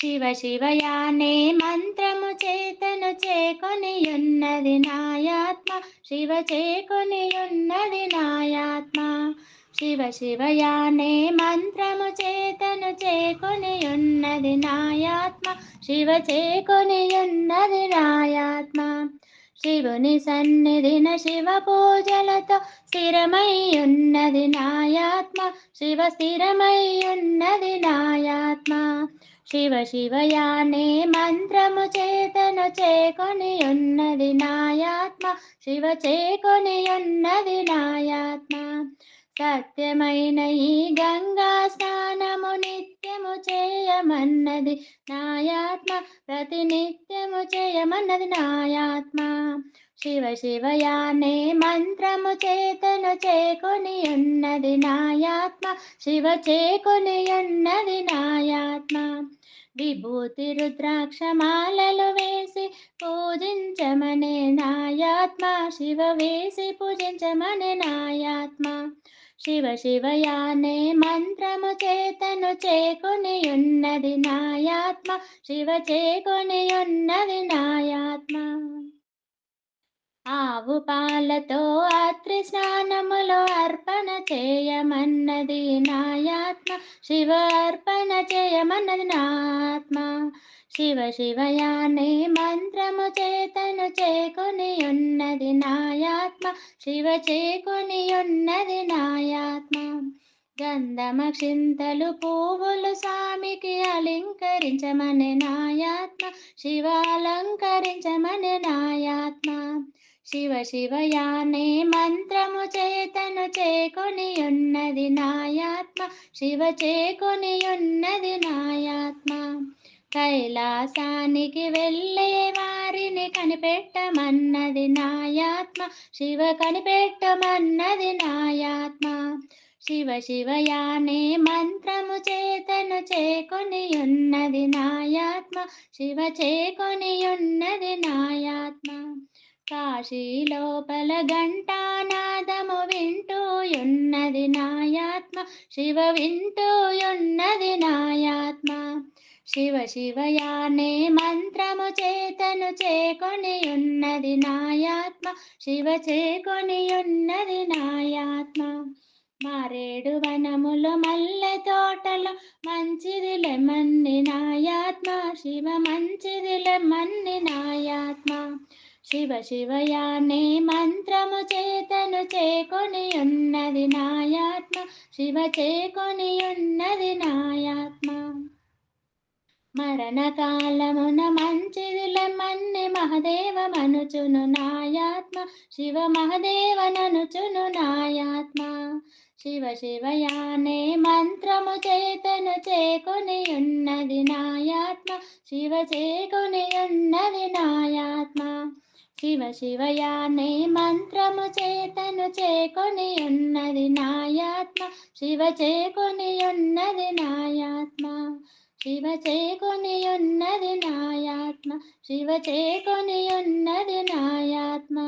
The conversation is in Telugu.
శివ శివయానే మంత్రము చేతను చేకొని ఉన్నది నాయాత్మ. శివ చేకొని ఉన్నది నాయాత్మ. శివ శివయానే మంత్రము చేతను చేకొని ఉన్నది నాయాత్మ. శివ చేకొని ఉన్నది నాయాత్మ. శివుని సన్నిధిన శివ పూజలతో స్థిరమై ఉన్నది నాయాత్మ. శివ స్థిరమై ఉన్నది నాయాత్మ. శివ శివయానే మంత్రము చేతను చేకొని ఉన్నది నాయాత్మ. శివ చేకొని ఉన్నది నాయాత్మ. సత్యమైన ఈ గంగా స్నానము నిత్యము చేయమన్నది నాయాత్మ. ప్రతి మంత్రము చేయమన్నది నాయాత్మ శివ శివయానే మంత్రము చేతను చేకొని ఉన్నది నాయాత్మ శివ చేకొని ఉన్నది నాయాత్మ విభూతి రుద్రాక్షమాలలు వేసి పూజించమనే నాయాత్మ శివ వేసి పూజించమనే నాయాత్మ. శివ శివయానే మంత్రము చేతను చేకొని ఉన్నది నాయాత్మ శివ చేకొని ఉన్నది నాయాత్మ. ఆవు పాలతో అత్రి స్నానములో అర్పణ చేయమన్నది నాయాత్మ శివ అర్పణ చేయమన్నది నాత్మ శివ శివయానే మంత్రము చేతను చేకొని ఉన్నది నాయాత్మ. శివ చేకొని ఉన్నది నాయాత్మ. గంధమక్షింతలు పువ్వులు స్వామికి అలంకరించమని నాయాత్మ. శివ అలంకరించమని నాయాత్మ శివ శివయానే మంత్రము చేతను చేకొని ఉన్నది నాయాత్మ. శివ చేకొని ఉన్నది నాయాత్మ. కైలాసానికి వెళ్ళే వారిని కనిపెట్టమన్నది నాయాత్మ. శివ కనిపెట్టమన్నది నాయాత్మ. శివ శివయానే మంత్రము చేతను చేకొని ఉన్నది నాయాత్మ. శివ చేకొని ఉన్నది నాయాత్మ. కాశీ లోపల ఘంటానాదము వింటూ ఉన్నది నాయాత్మ. శివ వింటూ ఉన్నది నాయాత్మ. శివ శివయానే మంత్రము చేతను చేకొని ఉన్నది నాయాత్మ. శివ చేకొని ఉన్నది నాయాత్మ. మారేడు వనములు మల్లె తోటలో మంచిది లెమన్ని నాయాత్మ. శివ మంచిది లెమన్ని నాయాత్మ. శివ శివయానే మంత్రము చేతను చేకొని ఉన్నది నాయాత్మ. శివ చేకొని ఉన్నది నాయాత్మ. మరణ కాలమున మంచిది మహదేవ మనుచును నాయాత్మ. శివ మహదేవననుచును నాయాత్మ. శివ శివయానే మంత్రము చేతను చేకొని ఉన్నది నాయాత్మ. శివ చేకొని ఉన్నది నాయాత్మ. శివ శివయానే మంత్రము చేతను చేకొని ఉన్నది నాయాత్మ. శివ చేకొని ఉన్నది నాయాత్మ. శివ చేకొని ఉన్నది నాయాత్మ. శివ చేకొని ఉన్నది నాయాత్మ.